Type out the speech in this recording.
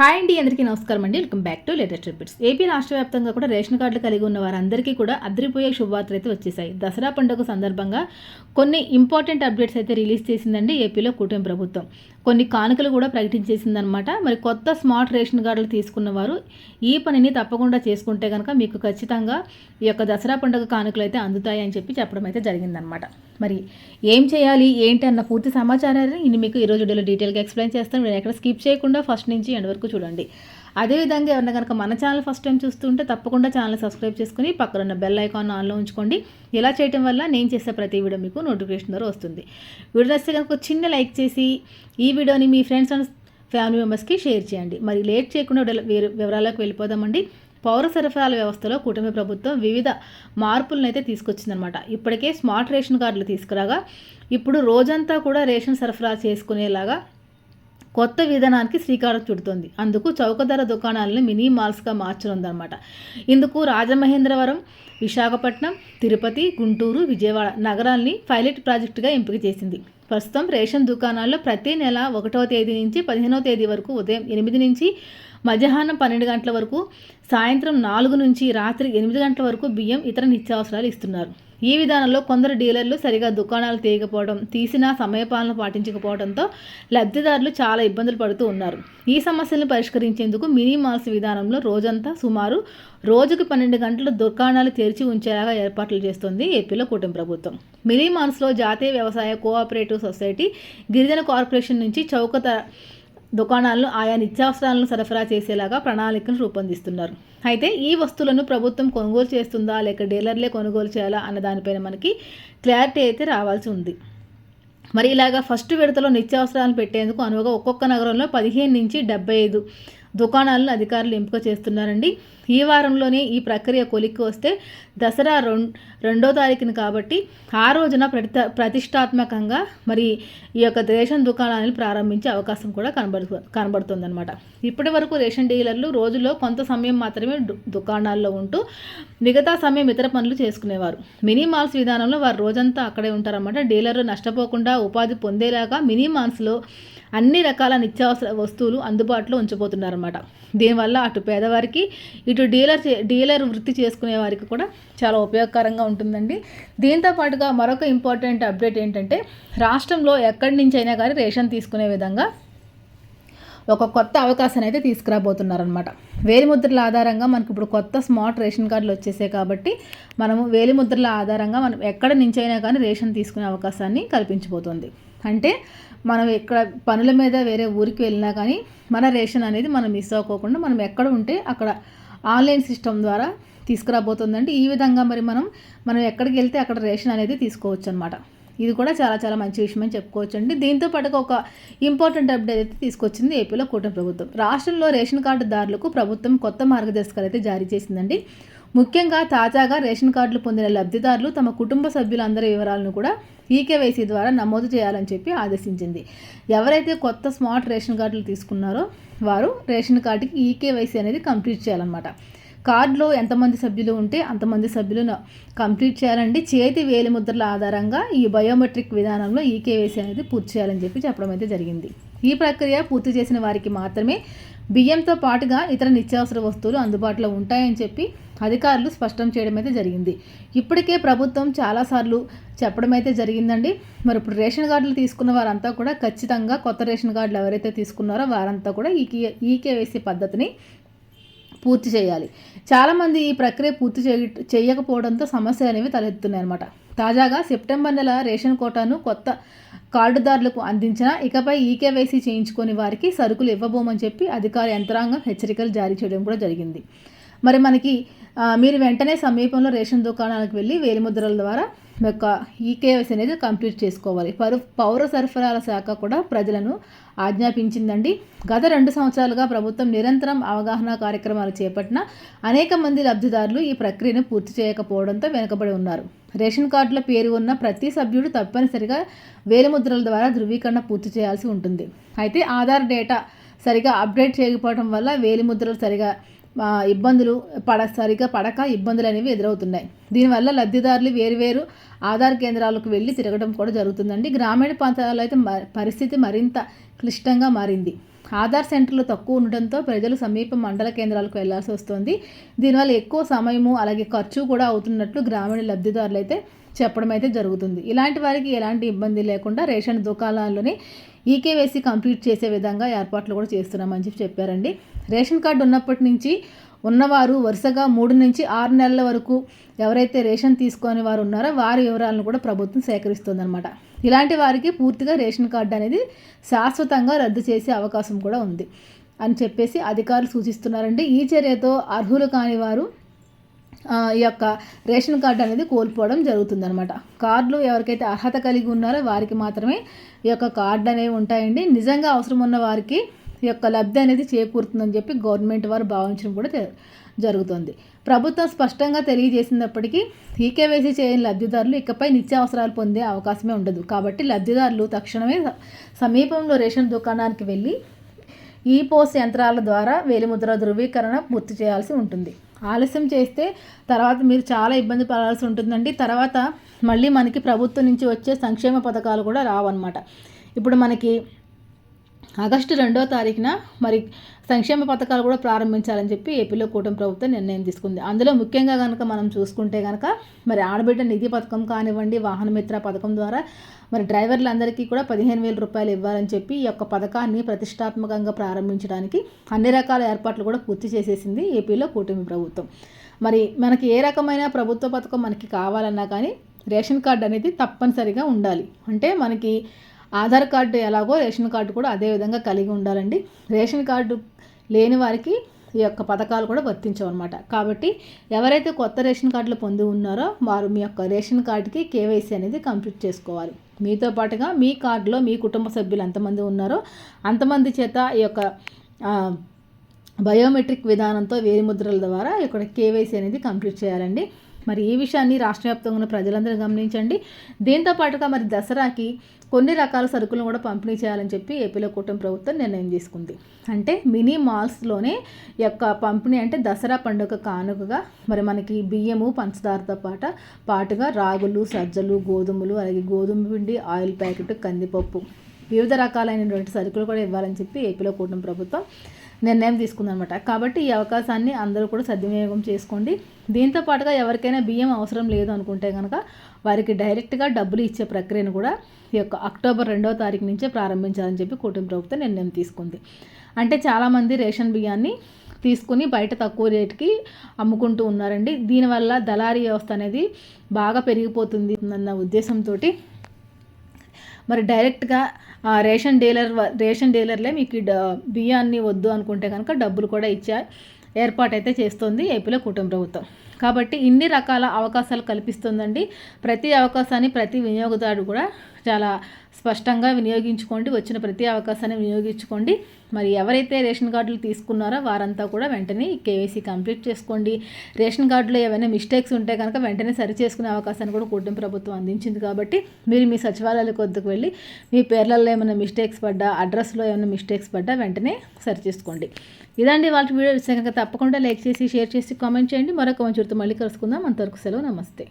Hi అండి అందరికీ నమస్కారం అండి. Welcome back to latest repeats AP రాష్ట్ర వ్యాప్తంగా కూడా రేషన్ కార్డులు కలిగి ఉన్న వారందరికీ కూడా అదిరిపోయే శుభవార్తలు అయితే వచ్చేసాయి. దసరా పండుగ సందర్భంగా కొన్ని ఇంపార్టెంట్ అప్డేట్స్ అయితే రిలీజ్ చేసిందండి ఏపీలో కూటమి ప్రభుత్వం. కొన్ని కానుకలు కూడా ప్రకటించేసిందనమాట మరి కొత్త స్మార్ట్ రేషన్ కార్డులు తీసుకున్న వారు ఈ పనిని తప్పకుండా చేసుకుంటే కనుక మీకు ఖచ్చితంగా ఈ యొక్క దసరా పండుగ కానుకలు అయితే అందుతాయని చెప్పి చెప్పడం అయితే జరిగిందనమాట మరి ఏం చేయాలి ఏంటి అన్న పూర్తి సమాచారాన్ని నేను మీకు ఈరోజు వీడియోలో డీటెయిల్గా ఎక్స్ప్లెయిన్ చేస్తాను. మీరు ఎక్కడ స్కిప్ చేయకుండా ఫస్ట్ నుంచి ఎండ్ వరకు చూడండి. అదేవిధంగా ఎవరైనా కనుక మన ఛానల్ ఫస్ట్ టైం చూస్తుంటే తప్పకుండా ఛానల్ సబ్స్క్రైబ్ చేసుకుని పక్కన ఉన్న బెల్ ఐకాన్ ఆన్లో ఉంచుకోండి. ఇలా చేయడం వల్ల నేను చేసే ప్రతి వీడియో మీకు నోటిఫికేషన్ ద్వారా వస్తుంది. వీడియో నచ్చితే కనుక చిన్న లైక్ చేసి ఈ వీడియోని మీ ఫ్రెండ్స్ అండ్ ఫ్యామిలీ మెంబర్స్కి షేర్ చేయండి. మరి లేట్ చేయకుండా వేరే వివరాలకు వెళ్ళిపోదామండి. పౌర సరఫరాల వ్యవస్థలో కూటమి ప్రభుత్వం వివిధ మార్పులను అయితే తీసుకొచ్చిందనమాట ఇప్పటికే స్మార్ట్ రేషన్ కార్డులు తీసుకురాగా ఇప్పుడు రోజంతా కూడా రేషన్ సరఫరా చేసుకునేలాగా కొత్త విధానానికి శ్రీకారం చుడుతోంది. అందుకు చౌకధర దుకాణాలను మినీ మాల్స్గా మార్చనుందన్నమాట. ఇందుకు రాజమహేంద్రవరం విశాఖపట్నం తిరుపతి గుంటూరు విజయవాడ నగరాల్ని పైలట్ ప్రాజెక్టుగా ఎంపిక చేసింది. ప్రస్తుతం రేషన్ దుకాణాల్లో ప్రతి నెల ఒకటవ తేదీ నుంచి పదిహేనవ తేదీ వరకు ఉదయం ఎనిమిది నుంచి మధ్యాహ్నం పన్నెండు గంటల వరకు సాయంత్రం నాలుగు నుంచి రాత్రి ఎనిమిది గంటల వరకు బియ్యం ఇతర నిత్యావసరాలు ఇస్తున్నారు. ఈ విధానంలో కొందరు డీలర్లు సరిగా దుకాణాలు తీయకపోవడం తీసినా సమయపాలన పాటించకపోవడంతో లబ్ధిదారులు చాలా ఇబ్బందులు పడుతూ ఉన్నారు. ఈ సమస్యలను పరిష్కరించేందుకు మినీ మాల్స్ విధానంలో రోజంతా సుమారు రోజుకు పన్నెండు గంటలు దుకాణాలు తెరిచి ఉంచేలాగా ఏర్పాట్లు చేస్తుంది ఏపీలో కూటమి ప్రభుత్వం. మినీ మాల్స్లో జాతీయ వ్యవసాయ కోఆపరేటివ్ సొసైటీ గిరిజన కార్పొరేషన్ నుంచి చౌక దుకాణాలను ఆయా నిత్యావసరాలను సరఫరా చేసేలాగా ప్రణాళికను రూపొందిస్తున్నారు. అయితే ఈ వస్తువులను ప్రభుత్వం కొనుగోలు చేస్తుందా లేక డీలర్లే కొనుగోలు చేయాలా అన్న దానిపైన మనకి క్లారిటీ అయితే రావాల్సి ఉంది. మరి ఇలాగా ఫస్ట్ విడతలో నిత్యావసరాలను పెట్టేందుకు అనువుగా ఒక్కొక్క నగరంలో పదిహేను నుంచి డెబ్బై ఐదు దుకాణాలను అధికారులు ఎంపిక చేస్తున్నారండి. ఈ వారంలోనే ఈ ప్రక్రియ కొలిక్కి వస్తే దసరా రెండో తారీఖున కాబట్టి ఆ రోజున ప్రతి ప్రతిష్టాత్మకంగా మరి ఈ యొక్క రేషన్ దుకాణాలను ప్రారంభించే అవకాశం కూడా కనబడు కనబడుతుందన్నమాట. ఇప్పటి వరకు రేషన్ డీలర్లు రోజులో కొంత సమయం మాత్రమే దు- దుకాణాల్లో ఉంటూ మిగతా సమయం ఇతర పనులు చేసుకునేవారు. మినీ మాల్స్ విధానంలో వారు రోజంతా అక్కడే ఉంటారన్నమాట. డీలర్లు నష్టపోకుండా ఉపాధి పొందేలాగా మినీ మాల్స్లో అన్ని రకాల నిత్యావసర వస్తువులు అందుబాటులో అనమాట దీనివల్ల అటు పేదవారికి ఇటు డీలర్ డీలర్ వృత్తి చేసుకునే వారికి కూడా చాలా ఉపయోగకరంగా ఉంటుందండి. దీంతో పాటుగా మరొక ఇంపార్టెంట్ అప్డేట్ ఏంటంటే రాష్ట్రంలో ఎక్కడి నుంచి అయినా కానీ రేషన్ తీసుకునే విధంగా ఒక కొత్త అవకాశాన్ని అయితే తీసుకురాబోతున్నారనమాట వేలిముద్రల ఆధారంగా మనకి ఇప్పుడు కొత్త స్మార్ట్ రేషన్ కార్డులు వచ్చేసాయి కాబట్టి మనము వేలిముద్రల ఆధారంగా మనం ఎక్కడ నుంచి అయినా కానీ రేషన్ తీసుకునే అవకాశాన్ని కల్పించబోతోంది. అంటే మనం ఎక్కడ పనుల మీద వేరే ఊరికి వెళ్ళినా కానీ మన రేషన్ అనేది మనం మిస్ అవ్వకోకుండా మనం ఎక్కడ ఉంటే అక్కడ ఆన్లైన్ సిస్టమ్ ద్వారా తీసుకురాబోతుందండి ఈ విధంగా మరి మనం మనం ఎక్కడికి వెళ్తే అక్కడ రేషన్ అనేది తీసుకోవచ్చు అనమాట ఇది కూడా చాలా చాలా మంచి విషయం అని చెప్పుకోవచ్చు అండి దీంతో పాటుగా ఒక ఇంపార్టెంట్ అప్డేట్ అయితే తీసుకొచ్చింది ఏపీలో కూటమి ప్రభుత్వం. రాష్ట్రంలో రేషన్ కార్డుదారులకు ప్రభుత్వం కొత్త మార్గదర్శకాలు అయితే జారీ చేసిందండి. ముఖ్యంగా తాజాగా రేషన్ కార్డులు పొందిన లబ్ధిదారులు తమ కుటుంబ సభ్యులందరి వివరాలను కూడా ఈకేవైసీ ద్వారా నమోదు చేయాలని చెప్పి ఆదేశించింది. ఎవరైతే కొత్త స్మార్ట్ రేషన్ కార్డులు తీసుకున్నారో వారు రేషన్ కార్డుకి ఈకేవైసీ అనేది కంప్లీట్ చేయాలన్నమాట. కార్డులో ఎంతమంది సభ్యులు ఉంటే అంతమంది సభ్యులను కంప్లీట్ చేయాలండి. చేతి వేలి ముద్రల ఆధారంగా ఈ బయోమెట్రిక్ విధానంలో ఈ కేవైసీ అనేది పూర్తి చేయాలని చెప్పి చెప్పడం అయితే జరిగింది. ఈ ప్రక్రియ పూర్తి చేసిన వారికి మాత్రమే బియ్యంతో పాటుగా ఇతర నిత్యావసర వస్తువులు అందుబాటులో ఉంటాయని చెప్పి అధికారులు స్పష్టం చేయడం అయితే జరిగింది. ఇప్పటికే ప్రభుత్వం చాలాసార్లు చెప్పడం అయితే జరిగిందండి. మరి ఇప్పుడు రేషన్ కార్డులు తీసుకున్న వారంతా కూడా ఖచ్చితంగా కొత్త రేషన్ కార్డులు ఎవరైతే తీసుకున్నారో వారంతా కూడా ఈ కే ఈ కేవైసీ పద్ధతిని పూర్తి చేయాలి. చాలామంది ఈ ప్రక్రియ పూర్తి చేయ చేయకపోవడంతో సమస్యలు అనేవి తలెత్తున్నాయి అనమాట తాజాగా సెప్టెంబర్ నెల రేషన్ కోటాను కొత్త కార్డుదారులకు అందించిన ఇకపై ఈకేవైసీ చేయించుకొని వారికి సరుకులు ఇవ్వబోమని చెప్పి అధికార యంత్రాంగం హెచ్చరికలు జారీ చేయడం కూడా జరిగింది. మరి మనకి మీరు వెంటనే సమీపంలో రేషన్ దుకాణాలకు వెళ్ళి వేలిముద్రల ద్వారా యొక్క ఈకేఎస్ అనేది కంప్లీట్ చేసుకోవాలి. పరు పౌర సరఫరాల శాఖ కూడా ప్రజలను ఆజ్ఞాపించిందండి. గత రెండు సంవత్సరాలుగా ప్రభుత్వం నిరంతరం అవగాహన కార్యక్రమాలు చేపట్టిన అనేక మంది లబ్ధిదారులు ఈ ప్రక్రియను పూర్తి చేయకపోవడంతో వెనుకబడి ఉన్నారు. రేషన్ కార్డులో పేరు ఉన్న ప్రతి సభ్యుడు తప్పనిసరిగా వేలిముద్రల ద్వారా ధృవీకరణ పూర్తి చేయాల్సి ఉంటుంది. అయితే ఆధార్ డేటా సరిగా అప్డేట్ చేయకపోవడం వల్ల వేలిముద్రలు సరిగా ఇబ్బందులు పడ సరిగా పడక ఇబ్బందులు అనేవి ఎదురవుతున్నాయి. దీనివల్ల లబ్ధిదారులు వేరువేరు ఆధార్ కేంద్రాలకు వెళ్ళి తిరగడం కూడా జరుగుతుందండి. గ్రామీణ ప్రాంతాల్లో అయితే మ- పరిస్థితి మరింత క్లిష్టంగా మారింది. ఆధార్ సెంటర్లు తక్కువ ఉండడంతో ప్రజలు సమీప మండల కేంద్రాలకు వెళ్ళాల్సి వస్తుంది. దీనివల్ల ఎక్కువ సమయము అలాగే ఖర్చు కూడా అవుతున్నట్లు గ్రామీణ లబ్ధిదారులు అయితే చెప్పడం అయితే జరుగుతుంది. ఇలాంటి వారికి ఎలాంటి ఇబ్బంది లేకుండా రేషన్ దుకాణాల్లోనే ఈకేవైసీ కంప్లీట్ చేసే విధంగా ఏర్పాట్లు కూడా చేస్తున్నామని చెప్పి చెప్పారండి. రేషన్ కార్డు ఉన్నప్పటి నుంచి ఉన్నవారు వరుసగా మూడు నుంచి ఆరు నెలల వరకు ఎవరైతే రేషన్ తీసుకొని వారు ఉన్నారో వారి వివరాలను కూడా ప్రభుత్వం సేకరిస్తుందన్నమాట. ఇలాంటి వారికి పూర్తిగా రేషన్ కార్డు అనేది శాశ్వతంగా రద్దు చేసే అవకాశం కూడా ఉంది అని చెప్పేసి అధికారులు సూచిస్తున్నారండి. ఈ చర్యతో అర్హులు కాని వారు ఈ యొక్క రేషన్ కార్డు అనేది కోల్పోవడం జరుగుతుందనమాట కార్డులు ఎవరికైతే అర్హత కలిగి ఉన్నారో వారికి మాత్రమే ఈ యొక్క కార్డు అనేవి ఉంటాయండి. నిజంగా అవసరం ఉన్న వారికి ఈ యొక్క లబ్ధి అనేది చేకూరుతుందని చెప్పి గవర్నమెంట్ వారు భావించడం కూడా జ- జరుగుతుంది. ప్రభుత్వం స్పష్టంగా తెలియజేసినప్పటికీ ఈకేవైసీ చేయని లబ్ధిదారులు ఇకపై నిత్యావసరాలు పొందే అవకాశమే ఉండదు. కాబట్టి లబ్ధిదారులు తక్షణమే సమీపంలో రేషన్ దుకాణానికి వెళ్ళి ఈ పోస్ట్ యంత్రాల ద్వారా వేలిముద్ర ధృవీకరణ పూర్తి చేయాల్సి ఉంటుంది. ఆలస్యం చేస్తే తర్వాత మీరు చాలా ఇబ్బంది పడాల్సి ఉంటుందండి. తర్వాత మళ్ళీ మనకి ప్రభుత్వం నుంచి వచ్చే సంక్షేమ పథకాలు కూడా రావన్నమాట. ఇప్పుడు మనకి ఆగస్టు రెండో తారీఖున మరి సంక్షేమ పథకాలు కూడా ప్రారంభించాలని చెప్పి ఏపీలో కూటమి ప్రభుత్వం నిర్ణయం తీసుకుంది. అందులో ముఖ్యంగా కనుక మనం చూసుకుంటే కనుక మరి ఆడబిడ్డ నిధి పథకం కానివ్వండి వాహనమిత్ర పథకం ద్వారా మరి డ్రైవర్లందరికీ కూడా పదిహేను వేల రూపాయలు ఇవ్వాలని చెప్పి ఈ యొక్క పథకాన్ని ప్రతిష్టాత్మకంగా ప్రారంభించడానికి అన్ని రకాల ఏర్పాట్లు కూడా పూర్తి చేసేసింది ఏపీలో కూటమి ప్రభుత్వం. మరి మనకి ఏ రకమైన ప్రభుత్వ పథకం మనకి కావాలన్నా కానీ రేషన్ కార్డు అనేది తప్పనిసరిగా ఉండాలి. అంటే మనకి ఆధార్ కార్డు ఎలాగో రేషన్ కార్డు కూడా అదే విధంగా కలిగి ఉండాలండి. రేషన్ కార్డు లేని వారికి ఈ యొక్క పథకాలు కూడా వర్తించవు అనమాట కాబట్టి ఎవరైతే కొత్త రేషన్ కార్డులు పొంది ఉన్నారో వారు మీ యొక్క రేషన్ కార్డుకి కేవైసీ అనేది కంప్లీట్ చేసుకోవాలి. మీతో పాటుగా మీ కార్డులో మీ కుటుంబ సభ్యులు ఎంతమంది ఉన్నారో అంతమంది చేత ఈ యొక్క బయోమెట్రిక్ విధానంతో వేలిముద్రల ద్వారా ఇక్కడ కేవైసీ అనేది కంప్లీట్ చేయాలండి. మరి ఈ విషయాన్ని రాష్ట్ర వ్యాప్తంగా ఉన్న ప్రజలందరూ గమనించండి. దీంతో పాటుగా మరి దసరాకి కొన్ని రకాల సరుకులను కూడా పంపిణీ చేయాలని చెప్పి ఏపీలో కూటమి ప్రభుత్వం నిర్ణయం తీసుకుంది. అంటే మినీ మాల్స్లోనే యొక్క పంపిణీ అంటే దసరా పండుగ కానుకగా మరి మనకి బియ్యము పంచదారతో పాట పాటుగా రాగులు సజ్జలు గోధుమలు అలాగే గోధుమ పిండి ఆయిల్ ప్యాకెట్ కందిపప్పు వివిధ రకాలైనటువంటి సరుకులు కూడా ఇవ్వాలని చెప్పి ఏపీలో కూటమి ప్రభుత్వం నిర్ణయం తీసుకుందనమాట కాబట్టి ఈ అవకాశాన్ని అందరూ కూడా సద్వినియోగం చేసుకోండి. దీంతో పాటుగా ఎవరికైనా బియ్యం అవసరం లేదు అనుకుంటే కనుక వారికి డైరెక్ట్గా డబ్బులు ఇచ్చే ప్రక్రియను కూడా ఈ యొక్క అక్టోబర్ రెండవ తారీఖు నుంచే ప్రారంభించాలని చెప్పి కూటమి ప్రభుత్వం నిర్ణయం తీసుకుంది. అంటే చాలామంది రేషన్ బియ్యాన్ని తీసుకుని బయట తక్కువ రేటుకి అమ్ముకుంటూ ఉన్నారండి. దీనివల్ల దళారీ వ్యవస్థ అనేది బాగా పెరిగిపోతుంది అన్న ఉద్దేశంతో మరి డైరెక్ట్గా రేషన్ డీలర్ రేషన్ డీలర్లే మీకు డ- బియ్యాన్ని వద్దు అనుకుంటే కనుక డబ్బులు కూడా ఇచ్చే ఏర్పాటు అయితే చేస్తుంది ఏపీలో కూటమి ప్రభుత్వం. కాబట్టి ఇన్ని రకాల అవకాశాలు కల్పిస్తుందండి. ప్రతి అవకాశాన్ని ప్రతి వినియోగదారుడు కూడా చాలా స్పష్టంగా వినియోగించుకోండి వచ్చిన ప్రతి అవకాశాన్ని వినియోగించుకోండి. మరి ఎవరైతే రేషన్ కార్డులు తీసుకున్నారో వారంతా కూడా వెంటనే కేవైసీ కంప్లీట్ చేసుకోండి. రేషన్ కార్డులో ఏమైనా మిస్టేక్స్ ఉంటే కనుక వెంటనే సరి చేసుకునే అవకాశాన్ని కూడా కూటమి ప్రభుత్వం అందించింది కాబట్టి మీరు మీ సచివాలయాల కొద్దికి వెళ్ళి మీ పేర్లలో ఏమైనా మిస్టేక్స్ పడ్డా అడ్రస్లో ఏమైనా మిస్టేక్స్ పడ్డా వెంటనే సరి చేసుకోండి. ఇదండి వాళ్ళకి వీడియో. కనుక తప్పకుండా లైక్ చేసి షేర్ చేసి కామెంట్ చేయండి. మరొక మంచి మళ్ళీ కలుసుకుందాం. అంతవరకు సెలవు. నమస్తే.